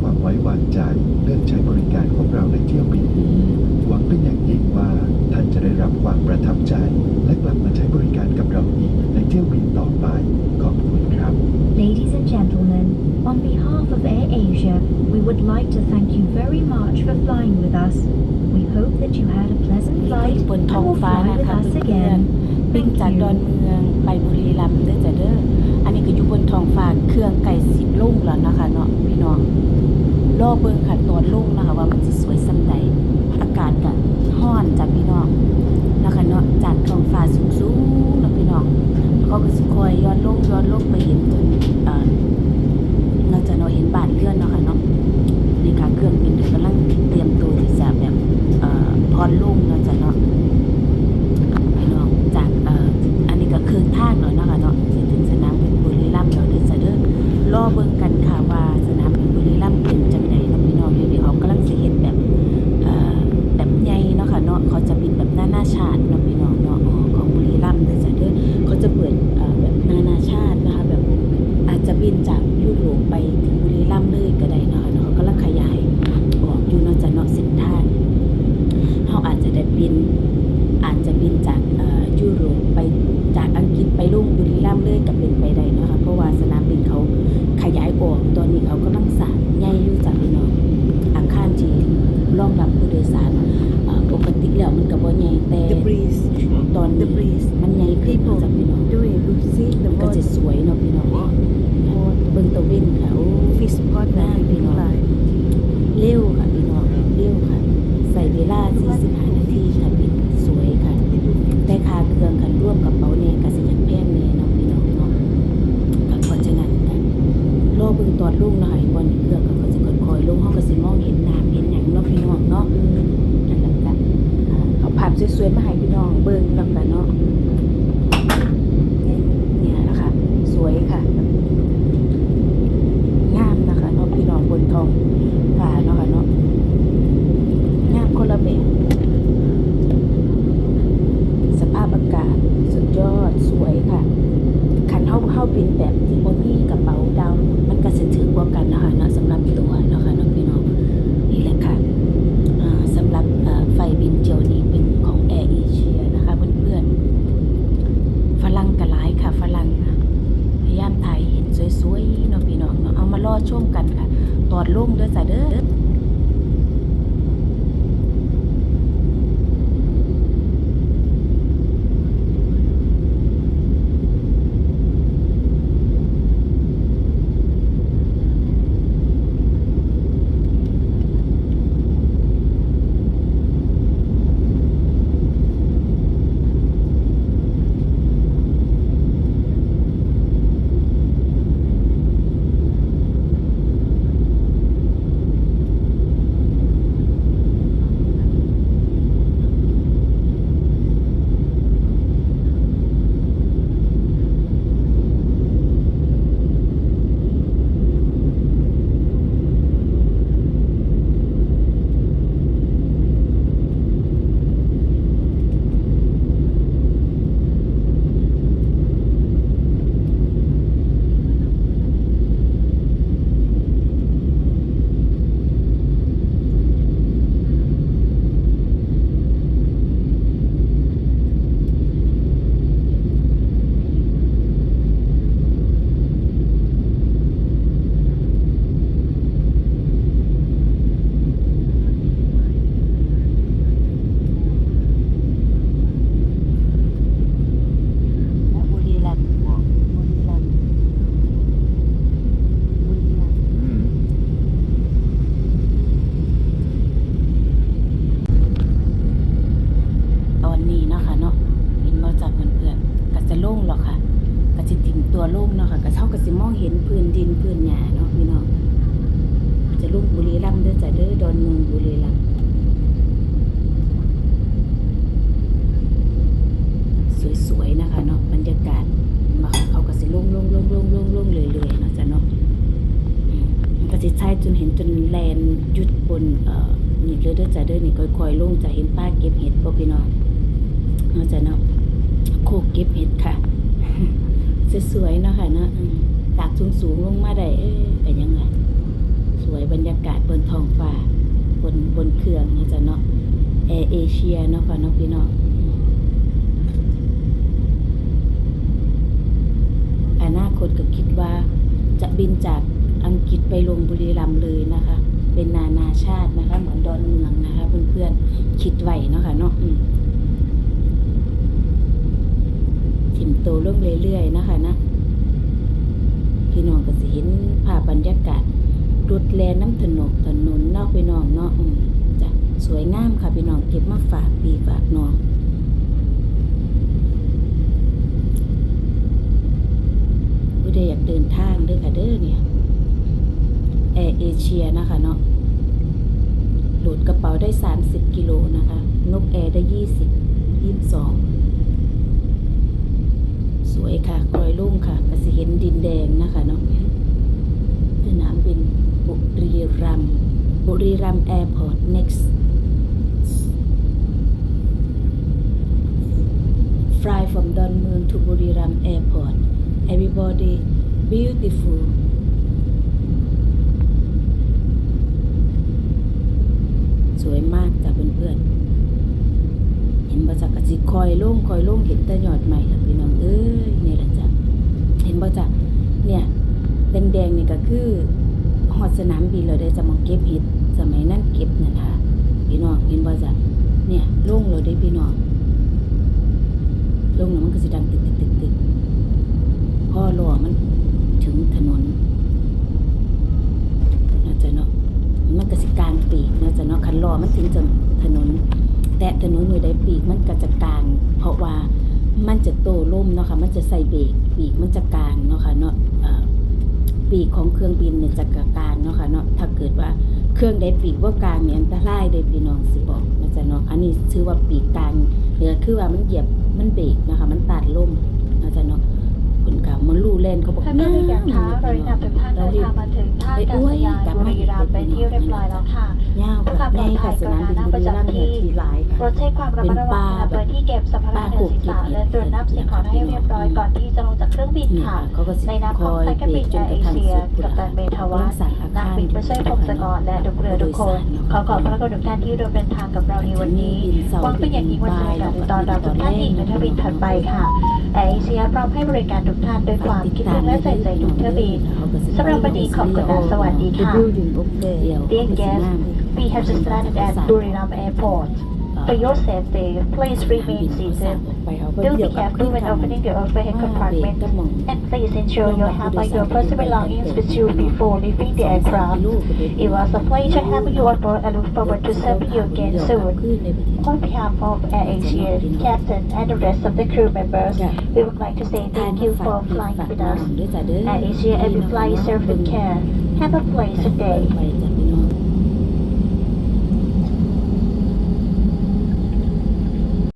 ความไว้วางใจเลือกใช้บริการของเราในเที่ยวบินนี้ หวังเป็นอย่างยิ่งว่าท่านจะได้รับความประทับใจ และกลับมาใช้บริการกับเราอีกในเที่ยวบินต่อไป ขอบคุณครับ Ladies and gentlemen on behalf of Air Asia we would like to thank you very much for flying with us we hope that you had a pleasant นี่บนท้องฟ้านะคะเพื่อน again. ๆบิน Thank จากดอนเมืองไปบุรีรัมย์เด้อจ้ะเด้ออันนี้ก็อยู่บนท้องฟ้าเครื่องไก่สิบลุ่งแล้วนะคะเนาะพี่น้องรอเบิ่งค่ะตอนลุ่งนะคะ ว่ามันสิสวยสำใดอากาศก็ร้อนจ้ะพี่น้องนะคะเนาะจากท้องฟ้าสูงๆนะพี่น้องเขาก็สิคอยย้อนลงย้อนลงไปเห็นจน ดยสารเอ่อปกติแล้วมันก็บ่ใหญ่แต่ The breeze, ตอน the นี้ breeze. มันใหญ่ขึ้น People จากพี่น้อง doing to see the ก็จะ water, สวยเนาะพี่น้องเบิ่งตะเวนค่ะโอ้ fish pot Nah, and you know. fly. เร็วค่ะพี่น้องเร็วค่ะ ใส่เวลา45นาทีค่ะบินสวยค่ะ แต่ค่าเครื่องกันร่วมกับเป๋าเนี่ยก็สิอยากแพงแน่เนาะพี่น้องเนาะก็เพราะฉะนั้นกันรอเบิ่งตอนลุงเนาะค่ะบนเครื่อง สวยมาให้พี่น้องเบิ่งนำกั ใช่จนเห็นจนแลนหยุดบนเอ่อนี่เลยเด้อจ้ะเด้อนี่ค่อยๆลงจะเห็นป้าเก็บเห็ดบ่พี่น้องเนาะจ้ะเนาะโคกเก็บเห็ดค่ะสวยๆเนาะค่ะเนาะจากสูงสูงๆลงมาได้เอ้ยเป็นยังไงสวยบรรยากาศบนท้องฟ้าบนบนเครื่องเนาะจ้ะเนาะแอร์เอเชียเนาะค่ะเนาะพี่น้องอืมอนาคตก็คิดว่าจะบินจาก อังกฤษไปลงบุรีรัมย์เลยนะคะ เป็นนานาชาตินะคะ เหมือนดอนเมืองนะคะเพื่อนๆคิดไว้เนาะค่ะเนาะถิ่มโตลงเรื่อยๆนะคะนะพี่น้องก็สิเห็นภาพบรรยากาศรถแลน้ำถนนถนนนอกพี่น้องเนาะอืมจ้ะสวยงามค่ะพี่น้องเก็บมาฝากพี่ฝากน้องผู้ใดอยากเดินทางเด้อค่ะเด้อเนี่ย แอร์เอเชียนะคะเนาะโหลดกระเป๋าได้ 30 กิโลนะคะ นกแอร์ได้ 20 22 สวยค่ะกรอยลุ่งค่ะกสิเห็นดินแดงนะคะเนาะสนามบินบุรีรัมบุรีรัมแอร์พอร์ต next fly from ดอนเมือง to บุรีรัมย์ airport everybody beautiful สวยมากจ้ะเพื่อนๆเห็นบ่จักกะสิคอยลงคอยลงเห็นแต่ยอดใหม่ล่ะพี่น้องเอ้ยนี่ล่ะจ้ะเห็นบ่จ้ะเนี่ยแดงๆนี่ก็คือฮอดสนามบินแล้วได้จะมาเก็บเห็ดสมัยนั้นเก็บนั่นค่ะพี่น้องเห็นบ่จ้ะเนี่ยลงแล้วได้พี่น้องลงแล้วมันก็สิดังตึกตึกตึกตึกพอหล้อมันถึงถนนน่าจะเนาะ มันก็สิกลางปีกเน่าจะเนาะคันล้อมันถึงจะถนน แต่ถนนมือใดปีกมันก็จะกลาง เพราะว่ามันจะโตล่มเนาะค่ะ มันจะใส่เบรกปีกมันจะกลางเนาะค่ะเนาะปีกของเครื่องบินเนี่ยจะกลางเนาะค่ะเนาะถ้าเกิดว่าเครื่องใดปีกว่ากลางเนี่ยอันตรายเด้พี่น้องสิบอกนะจ๊ะเนาะอันนี้ชื่อว่าปีกกลางเหลือคือว่ามันเหยียบมันเบรกนะคะมันตัดล่มนะจ๊ะเนาะ คุณกามันลู่เล่นเขาบอกท่านผู้มีการค้าเราได้นำทุกท่านเดินทางมาถึงท่าอากาศยานบุรีรัมย์เป็นที่เรียบร้อยแล้วค่ะยาวค่ะในค่ะสนามบินบุรีรัมย์เนี่ยทีหลายค่ะโปรดใช้ความระมัดระวังขณะเปิดที่เก็บสัมภาระเหนือศีรษะและตรวจนับสิ่งของให้เรียบร้อยก่อนที่จะลงจากเครื่องบินเนี่ยค่ะค่ะเขาก็สิในนามคของอยสายการเบรบิกนจแอนร์กเอระทั่งเชียสุดกับตันเมทวัเรื่องฒน์สั่งอานักคารบินผู้ช่วยพงศกรและลูกเรือทุกคนขอขอบพระคุณทุกท่านที่ร่วมเดินทางกับเราในวันนี้หวังเป็นอย่างยิ่งว่าจะมีการตอนรับทุกท่านอีกในเที่ยวบินถัดไปค่ะแอร์เอเชียพร้อมให้บริการทุกท่านด้วยความคิดถึงและใส่ใจทุกเที่ยวบินสำหรับวันนี้ขอบคุณและสวัสดีค่ะ Dear guests, we have just landed at Duriram Airport. For your safety, please remain seated. Do be careful when opening the overhead compartment, and please ensure you have all your personal belongings with you before leaving the aircraft. It was a pleasure having you on board and look forward to serving you again soon. On behalf of AirAsia, Captain, and the rest of the crew members, we would like to say thank you for flying with us. AirAsia, every flight is served with care. Have a pleasant day.